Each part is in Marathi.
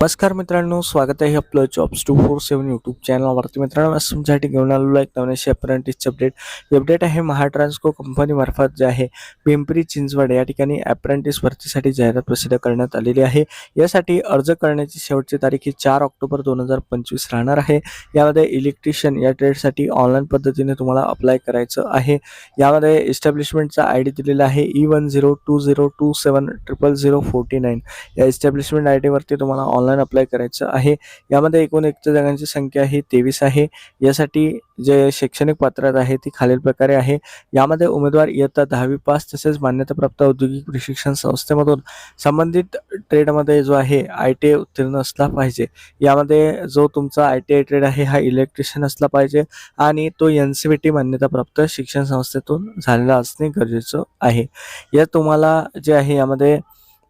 नमस्कार मित्रांनो स्वागत आहे आपलं jobs two four seven YouTube चॅनलवरती मित्रांनो आज तुमच्यासाठी घेऊन आलेलो एक नवीन अप्रेंटिसचे अपडेट हे अपडेट आहे महाट्रान्सको कंपनीमार्फत जे आहे पिंपरी चिंचवड या ठिकाणी अप्रेंटिस भरतीसाठी जाहिरात प्रसिद्ध करण्यात आलेली आहे. यासाठी अर्ज करण्याची शेवटची तारीख ही चार ऑक्टोबर दोन हजार पंचवीस राहणार आहे. यामध्ये इलेक्ट्रिशियन या ट्रेडसाठी ऑनलाईन पद्धतीने तुम्हाला अप्लाय करायचं आहे. यामध्ये एस्टॅब्लिशमेंटचा आय डी दिलेला आहे E one zero two zero two seven triple zero forty nine या एस्टॅब्लिशमेंट आय डीवरती तुम्हाला ऑनलाईन अप्लाय करायचं आहे. यामध्ये एकूण एक जागांची संख्या ही तेवीस आहे. यासाठी जे शैक्षणिक पात्रता आहे ती खालील प्रकारे आहे. यामध्ये उमेदवार इयत्ता दहावी पास तसेच मान्यताप्राप्त औद्योगिक प्रशिक्षण संस्थेमधून संबंधित ट्रेडमध्ये जो आहे आय टी आय उत्तीर्ण असला पाहिजे. यामध्ये जो तुमचा आय टी आय ट्रेड आहे हा इलेक्ट्रिशियन असला पाहिजे आणि तो एन सी बी टी मान्यताप्राप्त शिक्षण संस्थेतून झालेला असणे गरजेचं आहे. या तुम्हाला जे आहे यामध्ये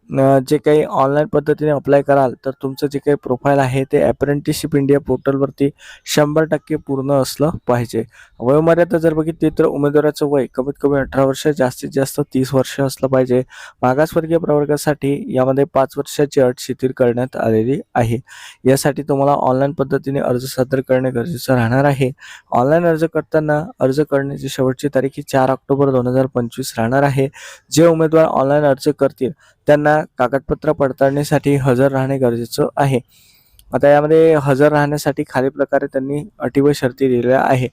जे काही ऑनलाईन पद्धतीने अप्लाय कराल तर तुमचं जे काही प्रोफाईल आहे ते अप्रेंटिसशिप इंडिया पोर्टलवरती शंभर टक्के पूर्ण असलं पाहिजे. वयोमर्यादा जर बघितली तर उमेदवाराचं वय कमीत कमी अठरा वर्ष जास्तीत जास्त तीस वर्ष असलं पाहिजे. मागासवर्गीय प्रवर्गासाठी यामध्ये पाच वर्षाची अट शिथिल करण्यात आलेली आहे. यासाठी तुम्हाला ऑनलाईन पद्धतीने अर्ज सादर करणे गरजेचं राहणार आहे. ऑनलाईन अर्ज करताना अर्ज करण्याची शेवटची तारीख ही चार ऑक्टोबर दोन हजार पंचवीस राहणार आहे. जे उमेदवार ऑनलाईन अर्ज करतील त्यांना कागदपत्र पडताळणीसाठी हजर राहणे गरजेचं आहे. आता यामध्ये हजर राहण्यासाठी खालील प्रकारे त्यांनी अटी व शर्ती दिलेल्या आहे.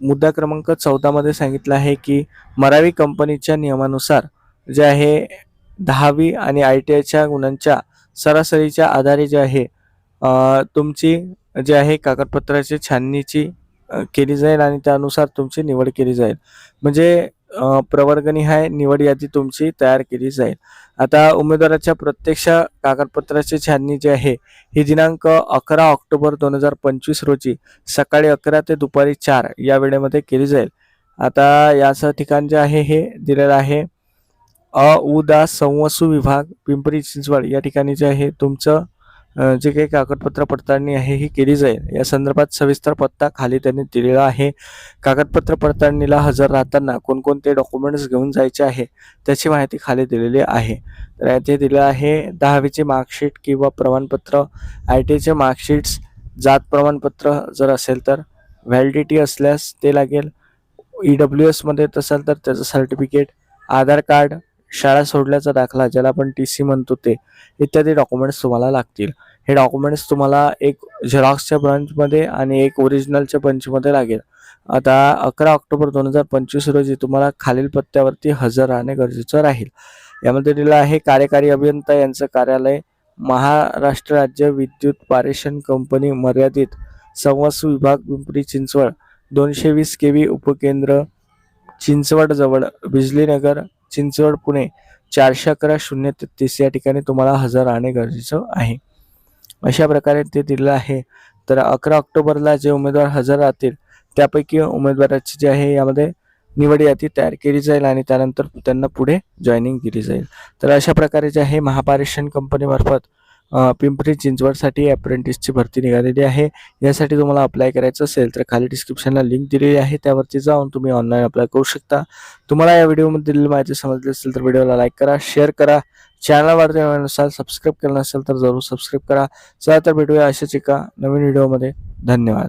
मुद्दा क्रमांक चौदामध्ये सांगितलं आहे की मरावी कंपनीच्या नियमानुसार जे आहे दहावी आणि आय टी आयच्या गुणांच्या सरासरीच्या आधारे जे आहे तुमची जे आहे कागदपत्राची छाननीची केली जाईल आणि त्यानुसार तुमची निवड केली जाईल. म्हणजे प्रवर्गनिहाय निवड यादी तुमची तयार केली जाईल. आता उमेदवाराच्या प्रत्यक्ष कागदपत्राची छाननी जी आहे ही दिनांक अकरा ऑक्टोबर दोन हजार पंचवीस रोजी सकाळी अकरा ते दुपारी चार या वेळेमध्ये केली जाईल. आता याचं ठिकाण जे आहे हे दिलेलं आहे अ उदा संवसू विभाग पिंपरी चिंचवड या ठिकाणी जे आहे तुमचं जे काही कागदपत्र पडताळणी आहे ही केली जाईल. या संदर्भात सविस्तर पत्ता खाली त्यांनी दिलेला आहे. कागदपत्र पडताळणीला हजर राहताना कोणकोणते डॉक्युमेंट्स घेऊन जायचे आहे त्याची माहिती खाली दिलेली आहे. तर येथे दिलं आहे दहावीचे मार्कशीट किंवा प्रमाणपत्र आय टीचे मार्कशीट्स जात प्रमाणपत्र जर असेल तर व्हॅलिडिटी असल्यास ते लागेल. ई डब्ल्यू एसमध्ये येत असेल तर त्याचं सर्टिफिकेट आधार कार्ड शाळा सोडल्याचा दाखला ज्याला आपण टी सी म्हणतो ते इत्यादी डॉक्युमेंट्स तुम्हाला लागतील. हे डॉक्युमेंट्स तुम्हाला एक झेरॉक्सच्या ब्रांचमध्ये आणि एक ओरिजिनलच्या बंचमध्ये लागेल. आता अकरा ऑक्टोबर दोन हजार पंचवीस रोजी तुम्हाला खालील पत्त्यावरती हजर राहणे गरजेचं राहील. यामध्ये दिलं आहे कार्यकारी अभियंता यांचं कार्यालय महाराष्ट्र राज्य विद्युत पारेषण कंपनी मर्यादित संवास विभाग पिंपरी चिंचवड दोनशे वीस के व्ही उपकेंद्र चिंचवडजवळ बिजलीनगर चिंचवड पुणे. चारशे अकरा शून्य तेहतीस या ठिकाणी तुम्हाला हजर राहणे गरजेचं आहे. अशा प्रकारे ते दिलं आहे. तर अकरा ऑक्टोबरला जे उमेदवार हजर राहतील त्यापैकी उमेदवाराची जी आहे यामध्ये निवड यादी तयार केली जाईल आणि त्यानंतर त्यांना पुढे जॉईनिंग दिली जाईल. तर अशा प्रकारे जे आहे महापारेषण कंपनीमार्फत पिंपरी चिंचवडसाठी अप्रेंटिसची भरती निघालेली आहे. यासाठी तुम्हाला अप्लाय करायचं असेल तर खाली डिस्क्रिप्शनला लिंक दिलेली आहे. त्यावरती जाऊन तुम्ही ऑनलाईन अप्लाय करू शकता. तुम्हाला या व्हिडिओमध्ये दिलेली माहिती समजली असेल तर व्हिडिओला लाईक करा शेअर करा. चॅनलवरती नवीन सबस्क्राईब केलं नसेल तर जरूर सबस्क्राईब करा. चला तर भेटूया अशाच एका नवीन व्हिडिओमध्ये धन्यवाद.